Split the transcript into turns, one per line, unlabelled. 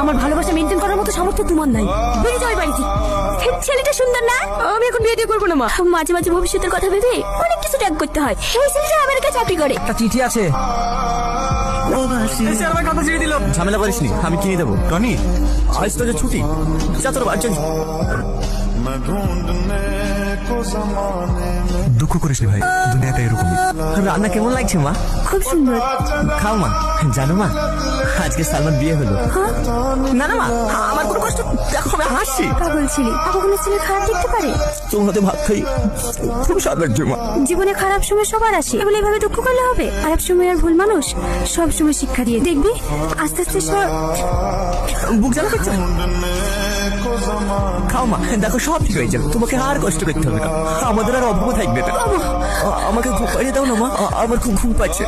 আমার ভালোবাসা মেনটেন করার মতো সামর্থ্য তোমার নাই। বেরিয়ে যাও বাড়িতে। ছেলেটা সুন্দর না? আমি এখন বিয়ে দিয়ে করব না মা। মাঝে মাঝে ভবিষ্যতের কথা ভেবে অনেক কিছু ত্যাগ করতে হয়। এই ছেলেটা আমেরিকা চাকরি করে।
একটা চিঠি আছে। ঝামেলা করিস নি আমি কিনে দেবো। টনি। আজ তো যে ছুটি। যা তোর বাড়ি
দুঃখ করিস ভাই দুনিয়াটা এরকমই।
রান্না কেমন লাগছে মা?
খুব সুন্দর।
খাও মা। জানো মা আজকে সালমান বিয়ে হলো। না না মা আমার কোনো কষ্ট দেখো আমি হাসছি।
পাগল ছেলে কখনো ছেলে খারাপ দেখতে পারে?
তোমার হাতে ভাত খাই খুব স্বাদ লাগছে মা।
জীবনে খারাপ সময় সবার আসে বলে এভাবে দুঃখ করলে হবে? খারাপ সময় আর ভুল মানুষ সব সময় শিক্ষা দিয়ে। দেখবি আস্তে আস্তে সব
বুক জ্বালা করছে? খাও মা দেখো সব ঠিক হয়ে যাবে তোমাকে আর কষ্ট করতে হবে না। আমাদের আর অভাবও থাকবে না। আমাকে ঘুম পাড়িয়ে দাও না মা আমার খুব ঘুম পাচ্ছে।